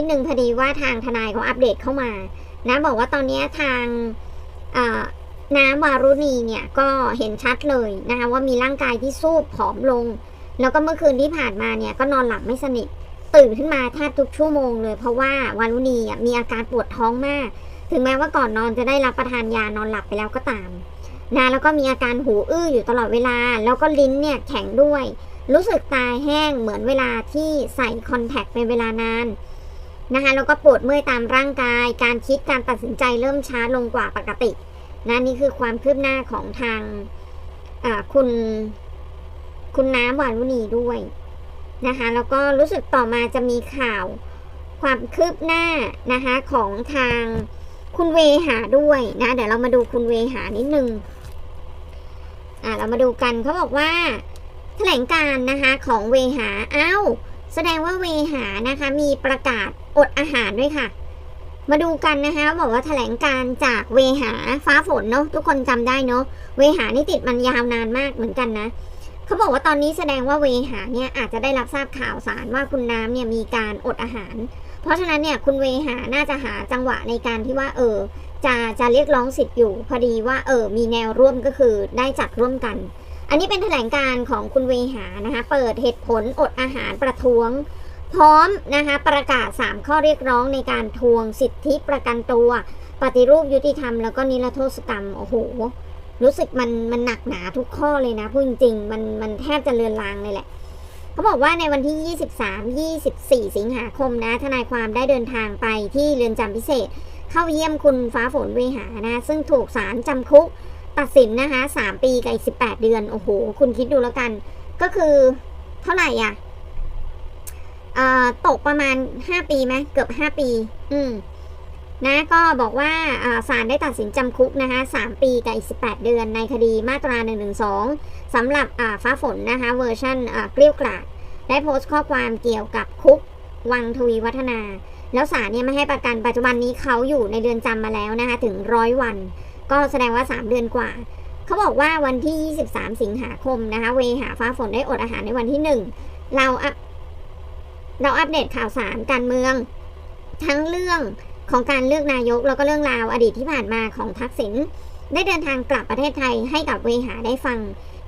นิดนึงพอดีว่าทางทนายเขาอัปเดตเข้ามานะบอกว่าตอนนี้ทางน้ำวารุณีเนี่ยก็เห็นชัดเลยนะคะว่ามีร่างกายที่สู้ผอมลง แล้วก็เมื่อคืนที่ผ่านมาเนี่ยก็นอนหลับไม่สนิทตื่นขึ้นมาแทบทุกชั่วโมงเลย เพราะว่าวารุณีมีอาการปวดท้องมาก ถึงแม้ว่าก่อนนอนจะได้รับประทานยานอนหลับไปแล้วก็ตามนะแล้วก็มีอาการหูอื้ออยู่ตลอดเวลา แล้วก็ลิ้นเนี่ยแข็งด้วย รู้สึกตาแห้งเหมือนเวลาที่ใส่คอนแทคเป็นเวลานาน นะคะแล้วก็ปวดเมื่อยตามร่างกาย การคิดการตัดสินใจเริ่มช้าลงกว่าปกตินะนี่คือความคืบหน้าของทางคุณคุณน้ำวารุณีด้วยนะคะแล้วก็รู้สึกต่อมาจะมีข่าวความคืบหน้านะคะของทางคุณเวหาด้วยนะเดี๋ยวเรามาดูคุณเวหานิดนึงอ่าเรามาดูกันเขาบอกว่าแถลงการ์นะคะของเวหาอ้าว แสดงว่าเวหานะคะ มีประกาศอดอาหารด้วยค่ะ มาดูกันนะคะบอกว่าแถลงการจากเวหาฟ้าฝนเนาะทุกคนจำได้เนาะเวหานี่ติดมันยาวนานมากเหมือนกันนะเขาบอกว่าตอนนี้แสดงว่าเวหาเนี่ยอาจจะได้รับทราบข่าวสารว่าคุณน้ำเนี่ยมีการอดอาหาร เพราะฉะนั้นเนี่ยคุณเวหาน่าจะหาจังหวะในการที่ว่า เออจะจะเรียกร้องสิทธิ์อยู่ พอดีว่าเออมีแนวร่วมก็คือได้จัดร่วมกัน อันนี้เป็นแถลงการของคุณเวหานะคะ เปิดเหตุผลอดอาหารประท้วง พร้อมนะคะประกาศ 3 ข้อเรียกร้องในการทวงสิทธิประกันตัว ปฏิรูปยุติธรรมแล้วก็นิรโทษกรรม โอ้โห รู้สึกมันมันหนักหนาทุกข้อเลยนะพูดจริงมันมันแทบจะเลือนลางเลยแหละเขาบอกว่าในวันที่ 23 24 สิงหาคมนะ ทนายความได้เดินทางไปที่เรือนจำพิเศษ เข้าเยี่ยมคุณฟ้าฝนเวหานะ ซึ่งถูกศาลจำคุก ตัดสินนะคะ3ปีกับอีก18เดือน โอ้โห คุณคิดดูแล้วกัน ก็คือเท่าไหร่อะเอ่อตกประมาณ5ปีไหมเกือบ5ปี อืมนะก็บอกว่าอ่าศาลได้ตัดสินจำคุกนะคะ3ปีกับอีก 18 เดือนในคดีมาตรา 112 สำหรับฟ้าฝนนะคะเวอร์ชันเกลี้ยวกล่อมได้โพสต์ข้อความเกี่ยวกับคุกวังทวีวัฒนา แล้วศาลเนี่ยไม่ให้ประกันปัจจุบันนี้เขาอยู่ในเดือนจำมาแล้วนะคะถึงร้อยวัน ก็แสดงว่า 3 เดือนกว่า เขาบอกว่าวันที่ 23 สิงหาคมนะคะ เวหาฟ้าฝนได้อดอาหารในวันที่ 1 เราอัปเราอัปเดตข่าวสารการเมือง ทั้งเรื่องของการเลือกนายกแล้วก็เรื่องราวอดีตที่ผ่านมาของทักษิณได้เดินทางกลับประเทศไทยให้กับเวหาได้ฟัง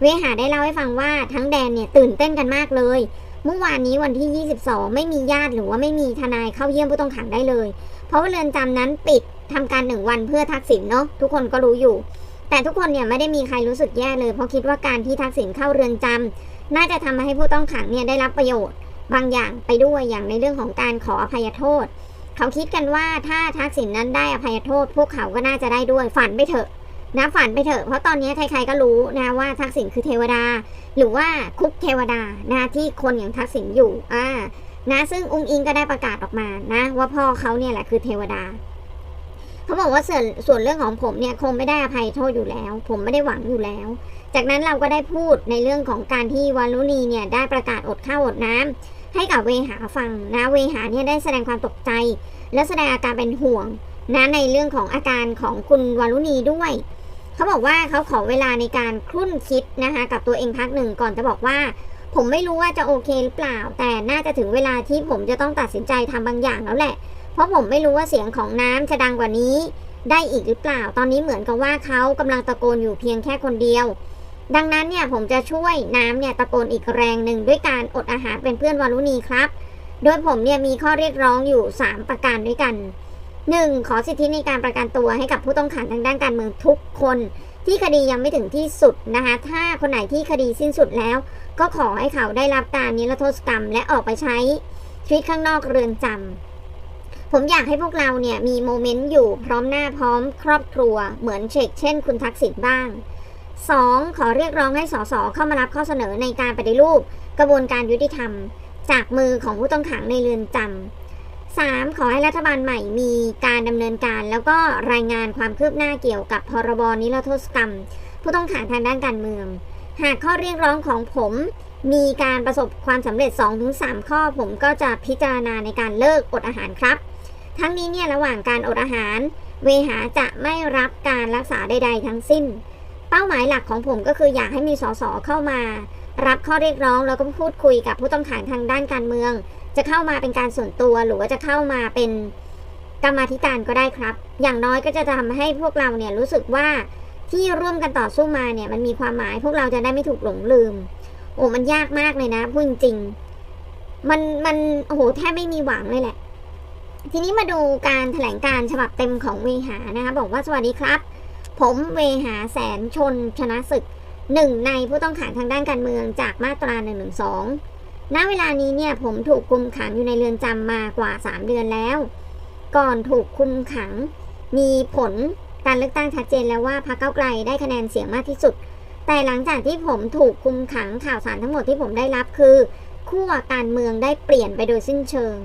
เวหาได้เล่าให้ฟังว่าทั้งแดนเนี่ยตื่นเต้นกันมากเลย เมื่อวานนี้วันที่ 22 ไม่มีญาติหรือว่าไม่มีทนายเข้าเยี่ยมผู้ต้องขังได้เลย เพราะว่าเรือนจำนั้นปิด ทำการหนึ่งวันเพื่อทักษิณเนาะทุกคนก็รู้อยู่ แต่ทุกคนเนี่ยไม่ได้มีใครรู้สึกแย่เลย เพราะคิดว่าการที่ทักษิณเข้าเรือนจำน่าจะทำให้ผู้ต้องขังเนี่ยได้รับประโยชน์ บางอย่างไปด้วยอย่างในเรื่องของการขออภัยโทษ เขาคิดกันว่าถ้าทักษิณนั้นได้อภัยโทษ พวกเขาก็น่าจะได้ด้วยฝันไปเถอะนะฝันไปเถอะ เพราะตอนนี้ใครๆก็รู้นะว่าทักษิณคือเทวดา หรือว่าคุกเทวดานะที่คนอย่างทักษิณอยู่อ่านะซึ่งอุ้งอิงก็ได้ประกาศออกมานะ ว่าพ่อเขาเนี่ยแหละคือเทวดา เขาบอกว่าส่วนส่วนเรื่องของผมเนี่ยคงไม่ได้อภัยโทษอยู่แล้ว ผมไม่ได้หวังอยู่แล้ว จากนั้นเราก็ได้พูดในเรื่องของการที่วารุณีเนี่ยได้ประกาศอดข้าวอดน้ำให้กับเวหาฟังนะเวหาเนี่ยได้แสดงความตกใจ และแสดงอาการเป็นห่วงนะในเรื่องของอาการของคุณวารุณีด้วยเขาบอกว่าเขาขอเวลาในการครุ่นคิดนะคะกับตัวเองพักหนึ่งก่อนจะบอกว่า ผมไม่รู้ว่าจะโอเคหรือเปล่า แต่น่าจะถึงเวลาที่ผมจะต้องตัดสินใจทำบางอย่างแล้วแหละ เพราะผมไม่รู้ว่าเสียงของน้ำจะดังกว่านี้ ได้อีกหรือเปล่า ตอนนี้เหมือนกับว่าเขากำลังตะโกนอยู่เพียงแค่คนเดียว ดังนั้นเนี่ยผมจะช่วยน้ำเนี่ยตะโกนอีกแรงหนึ่งด้วยการอดอาหารเป็นเพื่อนวารุณีครับ โดยผมเนี่ยมีข้อเรียกร้องอยู่ 3 ประการด้วยกัน 1. ขอสิทธิในการประกันตัวให้กับผู้ต้องขังทางด้านการเมืองทุกคน ที่คดียังไม่ถึงที่สุดนะคะ ถ้าคนไหนที่คดีสิ้นสุดแล้ว ก็ขอให้เขาได้รับการนิรโทษกรรม และออกไปใช้ชีวิตข้างนอกเรือนจำ ผมอยากให้พวกเราเนี่ยมีโมเมนต์อยู่พร้อมหน้าพร้อมครอบครัว เหมือนเชกเช่นคุณทักษิณบ้าง 2. ขอเรียกร้องให้สสเข้ามารับข้อเสนอในการปฏิรูป กระบวนการยุติธรรม จากมือของผู้ต้องขังในเรือนจำ 3. ขอให้รัฐบาลใหม่มีการดำเนินการแล้วก็รายงานความคืบหน้าเกี่ยวกับพรบนิรโทษกรรม ผู้ต้องขังทางด้านการเมือง หากข้อเรียกร้องของผมมีการประสบความสำเร็จ 2-3 ข้อผมก็จะพิจารณาในการเลิกอดอาหารครับ ทั้งนี้เนี่ยระหว่างการอดอาหาร เวหาจะไม่รับการรักษาใด ๆ ทั้งสิ้น เป้าหมายหลักของผมก็คืออยากให้มีสสเข้ามา รับข้อเรียกร้องแล้วก็พูดคุยกับผู้ต้องขังทางด้านการเมือง จะเข้ามาเป็นการส่วนตัวหรือว่าจะเข้ามาเป็นกรรมาธิการก็ได้ครับ อย่างน้อยก็จะทำให้พวกเราเนี่ยรู้สึกว่าที่ร่วมกันต่อสู้มาเนี่ยมันมีความหมายพวกเราจะได้ไม่ถูกหลงลืม โอ้มันยากมากเลยนะพูดจริงๆมันมันโอ้โหแทบไม่มีหวังเลยแหละ ทีนี้มาดูการแถลงการฉบับเต็มของเวหานะคะบอกว่าสวัสดีครับ ผมเวหาแสนชนชนะศึกหนึ่งในผู้ต้องขังทางด้านการเมืองจากมาตรา1นึณเวลานี้เนี่ยผมถูกคุมขังอยู่ในเรือนจำมากว่า 3 เดือนแล้ว ก่อนถูกคุมขัง มีผลการเลือกตั้งชัดเจนแล้วว่าพรรคเก้าไกลได้คะแนนเสียงมากที่สุด แต่หลังจากที่ผมถูกคุมขังข่าวสารทั้งหมดที่ผมได้รับคือขั้วการเมืองได้เปลี่ยนไปโดยสิ้นเชิง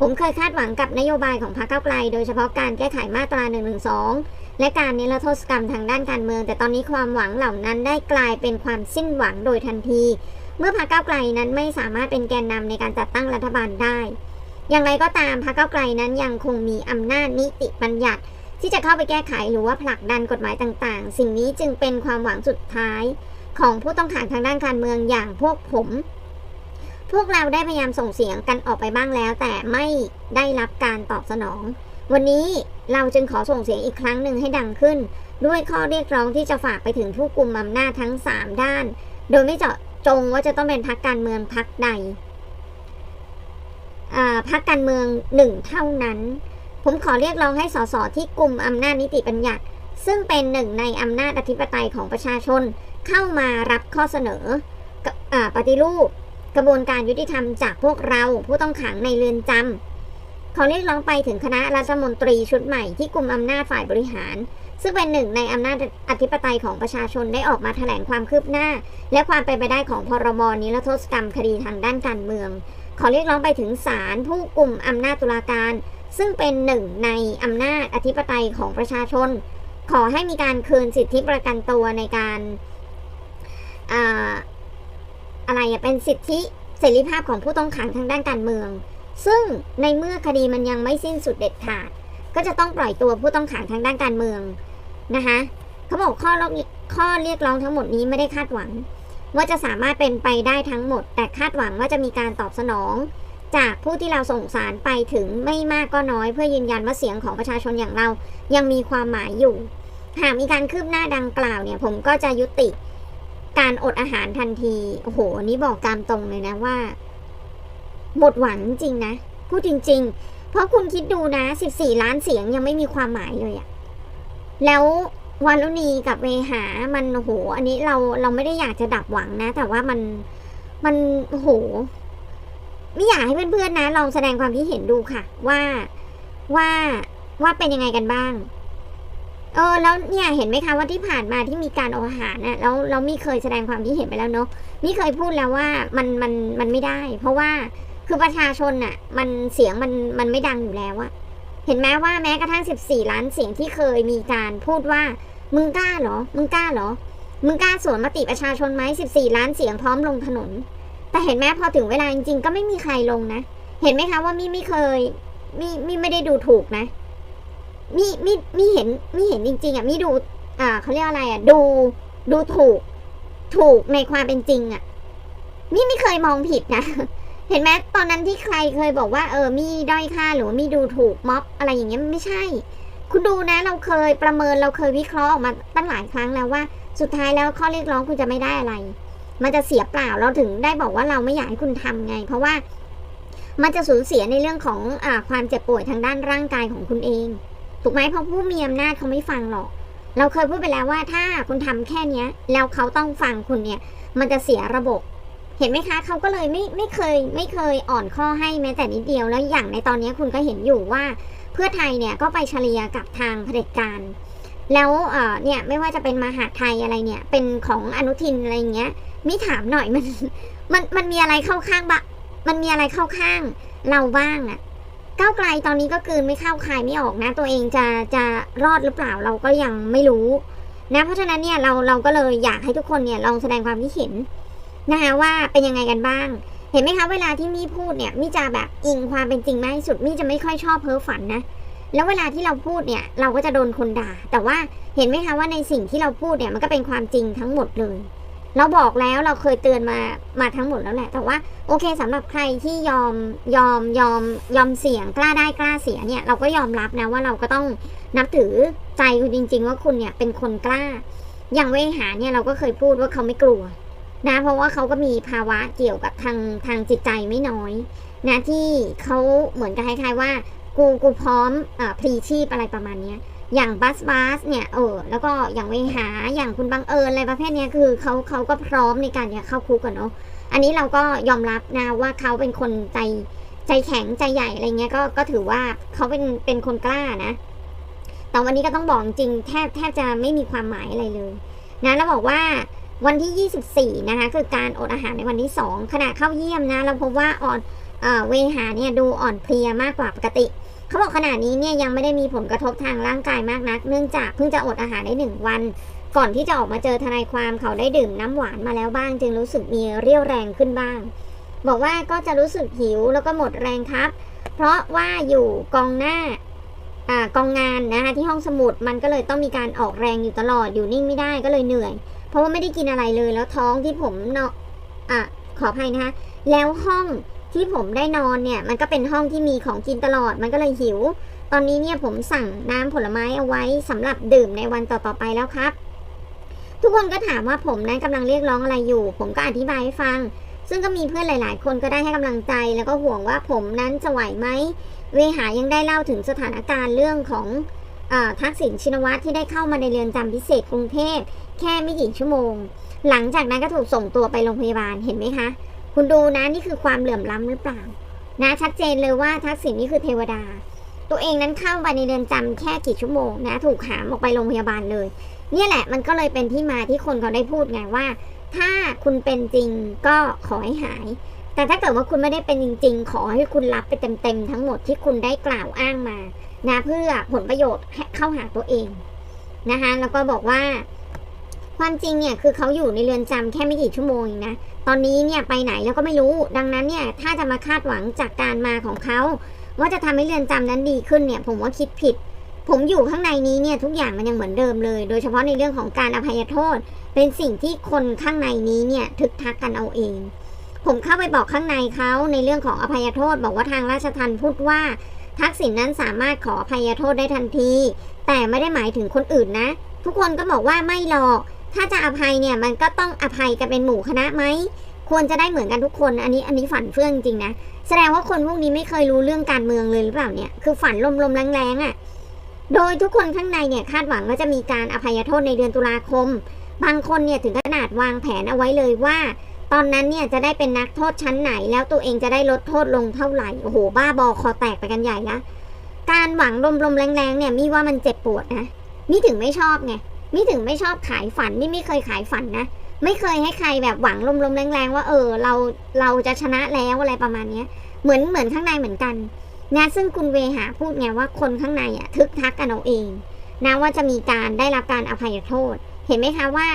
ผมเคยคาดหวังกับนโยบายของพรรคเก้าไกล โดยเฉพาะการแก้ไขมาตรา1นึและการนิรโทษกรรมทางด้านการเมือง แต่ตอนนี้ความหวังเหล่านั้นได้กลายเป็นความสิ้นหวังโดยทันที เมื่อพรรคก้าไกลนั้นไม่สามารถเป็นแกนนำในการจัดตั้งรัฐบาลได้ อย่างไรก็ตามพรรคก้าไกลนั้นยังคงมีอำนาจนิติบัญญัติ ที่จะเข้าไปแก้ไขหรือว่าผลักดันกฎหมายต่างๆ สิ่งนี้จึงเป็นความหวังสุดท้าย ของผู้ต้องขังทางด้านการเมืองอย่างพวกผม พวกเราได้พยายามส่งเสียงกันออกไปบ้างแล้ว แต่ไม่ได้รับการตอบสนอง วันนี้เราจึงขอส่งเสียงอีกครั้งหนึ่งให้ดังขึ้น ด้วยข้อเรียกร้องที่จะฝากไปถึงผู้กลุ่มอำนาจทั้ง 3 ด้าน โดยไม่เจาะจงว่าจะต้องเป็นพรรคการเมืองพรรคใดพรรคการเมืองหนึ่งเท่านั้น ผมขอเรียกร้องให้สสที่กลุ่มอำนาจนิติบัญญัติ ซึ่งเป็นหนึ่งในอำนาจอธิปไตยของประชาชน เข้ามารับข้อเสนออปฏิรูป กระบวนการยุติธรรมจากพวกเราผู้ต้องขังในเรือนจำขอเรียกร้องไปถึงคณะรัฐมนตรีชุดใหม่ที่กลุ่มอำนาจฝ่ายบริหาร ซึ่งเป็นหนึ่งในอำนาจอธิปไตยของประชาชนได้ออกมาแถลงความคืบหน้า และความเป็นไปได้ของพรบนิรโทษกรรมคดีทางด้านการเมืองขอเรียกร้องไปถึงศาลผู้กลุ่มอำนาจตุลาการ ซึ่งเป็นหนึ่งในอำนาจอธิปไตยของประชาชน ขอให้มีการคืนสิทธิประกันตัวในการ อะไรเป็นสิทธิเสรีภาพของผู้ต้องขังทางด้านการเมือง ซึ่งในเมื่อคดีมันยังไม่สิ้นสุดเด็ดขาด ก็จะต้องปล่อยตัวผู้ต้องขังทางด้านการเมืองนะคะเขาบอกข้อร้องข้อเรียกร้องทั้งหมดนี้ไม่ได้คาดหวัง ว่าจะสามารถเป็นไปได้ทั้งหมด แต่คาดหวังว่าจะมีการตอบสนอง จากผู้ที่เราส่งสารไปถึงไม่มากก็น้อยเพื่อยืนยันว่าเสียงของประชาชนอย่างเรายังมีความหมายอยู่ หากมีการคืบหน้าดังกล่าวเนี่ยผมก็จะยุติ การอดอาหารทันที โอ้โหอันนี้บอกตามตรงเลยนะว่า หมดหวังจริงนะ พูดจริง ๆ เพราะคุณคิดดูนะ 14 ล้านเสียงยังไม่มีความหมายเลยอะแล้ววารุณีกับเวหา มันโอ้โห อันนี้เราเราไม่ได้อยากจะดับหวังนะ แต่ว่ามันมันโอ้โหไม่อยากให้เพื่อนๆนะลองแสดงความคิดเห็นดูค่ะ ว่าว่าว่าเป็นยังไงกันบ้าง เออแล้วเนี่ยเห็นไหมคะว่าที่ผ่านมาที่มีการเอาอาหารน่ะแล้วเรามีเคยแสดงความคิดเห็นไปแล้วเนาะมีเคยพูดแล้วว่ามันมันมันไม่ได้ เพราะว่าคือประชาชนน่ะ มันเสียงมันมันไม่ดังอยู่แล้วอะเห็นไหมว่าแม้กระทั่ง 14 ล้านเสียงที่เคยมีการพูดว่ามึงกล้าเหรอ มึงกล้าเหรอ มึงกล้าสวนมติประชาชนไหม14 ล้านเสียงพร้อมลงถนน แต่เห็นไหมพอถึงเวลาจริงๆ ก็ไม่มีใครลงนะ เห็นไหมคะว่ามีไม่เคยมีมีไม่ได้ดูถูกนะ มีมีมีเห็นมีเห็นจริง ๆอะมีดู อ่าเขาเรียกอะไรอะ ดูดูถูก ถูกในความเป็นจริงอะมีไม่เคยมองผิดนะเห็นไหมตอนนั้นที่ใครเคยบอกว่าเออมีด้อยค่าหรือมีดูถูกม็อบอะไรอย่างเงี้ยมันไม่ใช่ คุณดูนะ เราเคยประเมินเราเคยวิเคราะห์ออกมาตั้งหลายครั้งแล้วว่า สุดท้ายแล้วข้อเรียกร้องคุณจะไม่ได้อะไร มันจะเสียเปล่าเราถึงได้บอกว่าเราไม่อยากให้คุณทำไง เพราะว่ามันจะสูญเสียในเรื่องของอความเจ็บป่วยทางด้านร่างกายของคุณเอง ถูกไหมเพราะผู้มีอำนาจเขาไม่ฟังหรอก เราเคยพูดไปแล้วว่าถ้าคุณทำแค่เนี้ย แล้วเขาต้องฟังคุณเนี่ย มันจะเสียระบบ เห็นไหมคะเขาก็เลยไม่ไม่เคยไม่เคยอ่อนข้อให้แม้แต่นิดเดียวแล้วอย่างในตอนนี้คุณก็เห็นอยู่ว่า เพื่อไทยเนี่ยก็ไปเฉลี่ยกับทางเผด็จการแล้วเออเนี่ยไม่ว่าจะเป็นมหาดไทยอะไรเนี่ย เป็นของอนุทินอะไรเงี้ยมิถามหน่อยมันมันมันมีอะไรเข้าข้างบะมันมีอะไรเข้าข้างเราบ้างอะ ก้าวไกลตอนนี้ก็กืนไม่เข้าคายไม่ออกนะ ตัวเองจะจะรอดหรือเปล่าเราก็ยังไม่รู้นะเพราะฉะนั้นเนี่ยเราเราก็เลยอยากให้ทุกคนเนี่ยลองแสดงความคิดเห็นนะคะว่าเป็นยังไงกันบ้าง เห็นไหมคะเวลาที่มี่พูดเนี่ยมี่จะแบบอิงความเป็นจริงมากที่สุดมี่จะไม่ค่อยชอบเพ้อฝันนะแล้วเวลาที่เราพูดเนี่ยเราก็จะโดนคนด่า แต่ว่าเห็นไหมคะว่าในสิ่งที่เราพูดเนี่ยมันก็เป็นความจริงทั้งหมดเลย เราบอกแล้วเราเคยเตือนมามาทั้งหมดแล้วแหละ แต่ว่าโอเคสำหรับใครที่ยอมยอมยอมยอมเสี่ยงกล้าได้กล้าเสียเนี่ยเราก็ยอมรับนะว่าเราก็ต้องนับถือใจคุณจริง ๆ ว่าคุณเนี่ยเป็นคนกล้า อย่างเวหาเนี่ยเราก็เคยพูดว่าเขาไม่กลัวนะเพราะว่าเขาก็มีภาวะเกี่ยวกับทางทางจิตใจไม่น้อยนะที่เขาเหมือนกับคล้ายๆว่า กูกูพร้อมอ่าพลีชีพอะไรประมาณเนี้ย อย่างบัสบัสเนี่ยเออแล้วก็อย่างเวหาอย่างคุณบังเอิญอะไรประเภทเนี้ยคือเขาเขาก็พร้อมในการจะเข้าคุกกันเนาะอันนี้เราก็ยอมรับนะว่าเขาเป็นคนใจใจแข็งใจใหญ่อะไรเงี้ยก็ก็ถือว่าเขาเป็นเป็นคนกล้านะ แต่วันนี้ก็ต้องบอกจริงแทบแทบจะไม่มีความหมายอะไรเลยนะแล้วบอกว่าวันที่ 24 นะคะคือการอดอาหารในวันที่ 2 ขณะเข้าเยี่ยมนะ เราพบว่าอ่อนเออเวหาเนี่ยดูอ่อนเพลียมากกว่าปกติ เขาบอกขณะนี้เนี่ยยังไม่ได้มีผลกระทบทางร่างกายมากนัก เนื่องจากเพิ่งจะอดอาหารได้หนึ่งวัน ก่อนที่จะออกมาเจอทนายความเขาได้ดื่มน้ำหวานมาแล้วบ้าง จึงรู้สึกมีเรี่ยวแรงขึ้นบ้าง บอกว่าก็จะรู้สึกหิวแล้วก็หมดแรงครับ เพราะว่าอยู่กองหน้าอ่ากองงานนะคะที่ห้องสมุดมันก็เลยต้องมีการออกแรงอยู่ตลอดอยู่นิ่งไม่ได้ก็เลยเหนื่อย เพราะว่าไม่ได้กินอะไรเลยแล้วท้องที่ผมเนาะอะขออภัยนะคะแล้วห้อง ที่ผมได้นอนเนี่ย มันก็เป็นห้องที่มีของกินตลอด มันก็เลยหิว ตอนนี้เนี่ยผมสั่งน้ำผลไม้เอาไว้สำหรับดื่มในวันต่อๆไปแล้วครับ ทุกคนก็ถามว่าผมนั้นกำลังเรียกร้องอะไรอยู่ ผมก็อธิบายให้ฟัง ซึ่งก็มีเพื่อนหลาย ๆ คนก็ได้ให้กำลังใจ แล้วก็ห่วงว่าผมนั้นจะไหวไหม เวหายังได้เล่าถึงสถานการณ์เรื่องของอทักษิณชินวัตรที่ได้เข้ามาในเรือนจำพิเศษกรุงเทพแค่ไม่กี่ชั่วโมง หลังจากนั้นก็ถูกส่งตัวไปโรงพยาบาลเห็นไหมคะ คุณดูนะนี่คือความเหลื่อมล้ำหรือเปล่า นะชัดเจนเลยว่าทักษิณนี่คือเทวดา ตัวเองนั้นเข้าไปในเรือนจำแค่กี่ชั่วโมงนะ ถูกหามออกไปโรงพยาบาลเลย เนี่ยแหละมันก็เลยเป็นที่มาที่คนเขาได้พูดไงว่า ถ้าคุณเป็นจริงก็ขอให้หาย แต่ถ้าเกิดว่าคุณไม่ได้เป็นจริง ๆ ขอให้คุณรับไปเต็มๆทั้งหมดที่คุณได้กล่าวอ้างมานะเพื่อผลประโยชน์เข้าหาตัวเองนะคะแล้วก็บอกว่า ความจริงเนี่ยคือเขาอยู่ในเรือนจำแค่ไม่กี่ชั่วโมงเองนะ ตอนนี้เนี่ยไปไหนแล้วก็ไม่รู้ ดังนั้นเนี่ยถ้าจะมาคาดหวังจากการมาของเขา ว่าจะทำให้เรือนจำนั้นดีขึ้นเนี่ย ผมว่าคิดผิด ผมอยู่ข้างในนี้เนี่ยทุกอย่างมันยังเหมือนเดิมเลย โดยเฉพาะในเรื่องของการอภัยโทษ เป็นสิ่งที่คนข้างในนี้เนี่ยทึกทักกันเอาเอง ผมเข้าไปบอกข้างในเขาในเรื่องของอภัยโทษ บอกว่าทางราชทัณฑ์พูดว่า ทักษิณนั้นสามารถขออภัยโทษได้ทันที แต่ไม่ได้หมายถึงคนอื่นนะ ทุกคนก็บอกว่าไม่หรอก ถ้าจะอภัยเนี่ยมันก็ต้องอภัยกันเป็นหมู่คณะไหมควรจะได้เหมือนกันทุกคน อันนี้อันนี้ฝันเฟื่องจริงนะ แสดงว่าคนพวกนี้ไม่เคยรู้เรื่องการเมืองเลยหรือเปล่าเนี่ย คือฝันลมๆแรงๆอะ่ะ โดยทุกคนข้างในเนี่ยคาดหวังว่าจะมีการอภัยโทษในเดือนตุลาคม บางคนเนี่ยถึงขนาดวางแผนเอาไว้เลยว่า ตอนนั้นเนี่ยจะได้เป็นนักโทษชั้นไหน แล้วตัวเองจะได้ลดโทษลงเท่าไหร่ โอ้โห บ้าบอคอแตกไปกันใหญ่ละ การหวังลมๆแรงๆเนี่ยมีว่ามันเจ็บปวดนะ นี่ถึงไม่ชอบไง นี่ถึงไม่ชอบขายฝันนี่ไม่เคยขายฝันนะ ไม่เคยให้ใครแบบหวังลมๆแรงๆว่าเออเราเราจะชนะแล้วอะไรประมาณเนี้ย เหมือนเหมือนข้างในเหมือนกันนะซึ่งคุณเวหาพูดไงว่าคนข้างในอะทึกทักกันเอาเองนะว่าจะมีการได้รับการอภัยโทษ เห็นไหมคะว่า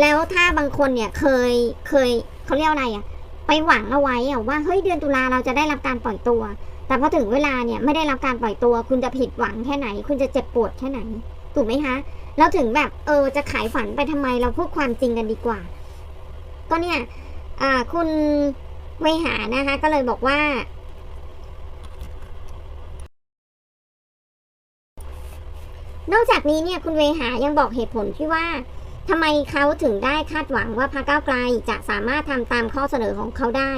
แล้วถ้าบางคนเนี่ยเคยเคยเขาเรียกอะไรอะไปหวังเอาไว้อะว่าเฮ้ยเดือนตุลาเราจะได้รับการปล่อยตัว แต่พอถึงเวลาเนี่ยไม่ได้รับการปล่อยตัว คุณจะผิดหวังแค่ไหน คุณจะเจ็บปวดแค่ไหน ถูกไหมคะ เราถึงแบบเออจะขายฝันไปทำไมเราพูดความจริงกันดีกว่า ก็เนี่ยคุณเวหานะคะ ก็เลยบอกว่า นอกจากนี้เนี่ยคุณเวหายังบอกเหตุผลที่ว่าทำไมเขาถึงได้คาดหวังว่าพรรคก้าวไกลจะสามารถทำตามข้อเสนอของเขาได้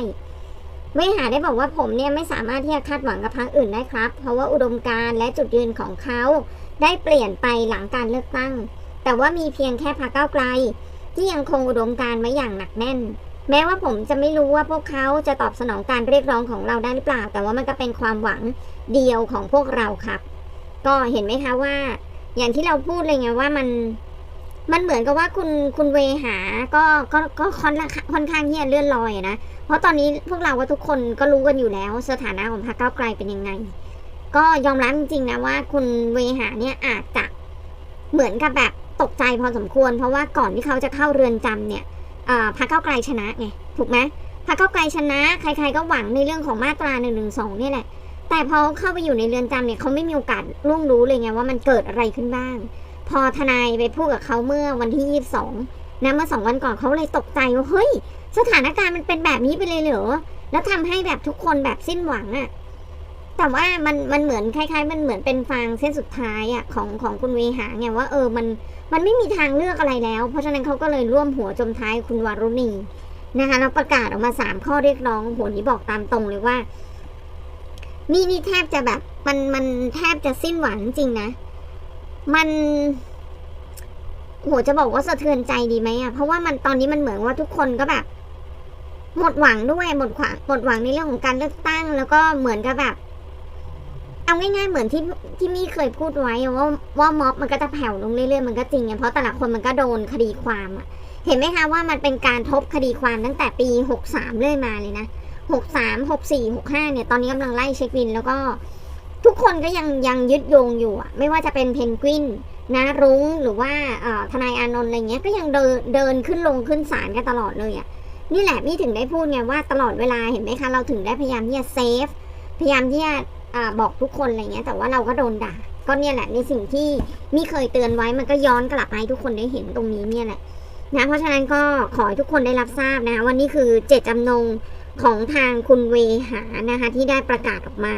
เวหาได้บอกว่าผมเนี่ยไม่สามารถที่จะคาดหวังกับพรรคอื่นได้ครับ เพราะว่าอุดมการณ์และจุดยืนของเขา ได้เปลี่ยนไปหลังการเลือกตั้ง แต่ว่ามีเพียงแค่พรรคก้าวไกล ที่ยังคงอุดมการณ์ไว้อย่างหนักแน่น แม้ว่าผมจะไม่รู้ว่าพวกเขาจะตอบสนองการเรียกร้องของเราได้หรือเปล่า แต่ว่ามันก็เป็นความหวังเดียวของพวกเราครับ ก็เห็นไหมคะว่า อย่างที่เราพูดเลยไงว่ามันมันเหมือนกับว่าคุณคุณเวหาก็ก็ก็ค่อนค่อนข้างที่จะเลื่อนลอยนะ เพราะตอนนี้พวกเราว่าทุกคนก็รู้กันอยู่แล้วสถานะของพรรคก้าวไกลเป็นยังไง ก็ยอมรับจริงๆนะว่าคุณเวหาเนี่ยอาจจะเหมือนกับแบบตกใจพอสมควร เพราะว่าก่อนที่เขาจะเข้าเรือนจำเนี่ยพรรคก้าไกลชนะไงถูกไหมพรรคก้าไกลชนะ ใครๆก็หวังในเรื่องของมาตราหนึ่งหนึ่งสองนี่แหละ แต่พอเข้าไปอยู่ในเรือนจำเนี่ยเขาไม่มีโอกาสร่วงรู้เลยไงว่ามันเกิดอะไรขึ้นบ้าง พอทนายไปพูดกับเขาเมื่อวันที่ 22นะเมื่อสองวันก่อนเขาเลยตกใจว่าเฮ้ยสถานการณ์มันเป็นแบบนี้ไปเลยเหรอแล้วทำให้แบบทุกคนแบบสิ้นหวังอะ แต่ว่ามันมันเหมือนคล้าย ๆ มันเหมือนเป็นฟางเส้นสุดท้ายอะของของคุณเวหาไงว่าเออมันมันไม่มีทางเลือกอะไรแล้ว เพราะฉะนั้นเขาก็เลยร่วมหัวจมท้ายคุณวารุณีนะคะแล้วประกาศออกมาสามข้อเรียกร้องโหนี้บอกตามตรงเลยว่า นี่นี่แทบจะแบบ มันมันแทบจะสิ้นหวังจริงนะ มันโหจะบอกว่าสะเทือนใจดีไหมอะเพราะว่ามันตอนนี้มันเหมือนว่าทุกคนก็แบบ หมดหวังด้วยหมดหวังหมดหวังในเรื่องของการเลือกตั้ง แล้วก็เหมือนกับแบบ เอาง่ายๆเหมือนที่ที่มี่เคยพูดไว้ว่าว่าม็อบมันก็จะแผ่วลงเรื่อยๆมันก็จริงไงเพราะแต่ละคนมันก็โดนคดีความอะเห็นไหมคะว่ามันเป็นการทบคดีความตั้งแต่ปีหกสามเรื่อยมาเลยนะหกสามหกสี่หกห้าเนี่ยตอนนี้กำลังไล่เช็คบิน แล้วก็ทุกคนก็ยังยังยึดโยงอยู่อะไม่ว่าจะเป็นเพนกวินนะรุ้งหรือว่าเอ่อทนายอานนท์อะไรเงี้ยก็ยังเดินเดินขึ้นลงขึ้นศาลกันตลอดเลยอะนี่แหละมี่ถึงได้พูดไงว่าตลอดเวลาเห็นไหมคะเราถึงได้พยายามที่จะเซฟพยายามที่จะ อบอกทุกคนอะไรเงี้ย แต่ว่าเราก็โดนด่า ก็เนี่ยแหละในสิ่งที่มี่เคยเตือนไว้มันก็ย้อนกลับไปทุกคนได้เห็นตรงนี้เนี่ยแหละนะเพราะฉะนั้นก็ขอให้ทุกคนได้รับทราบนะคะว่านี่คือเจตจำนงของทางคุณเวหานะคะที่ได้ประกาศออกมา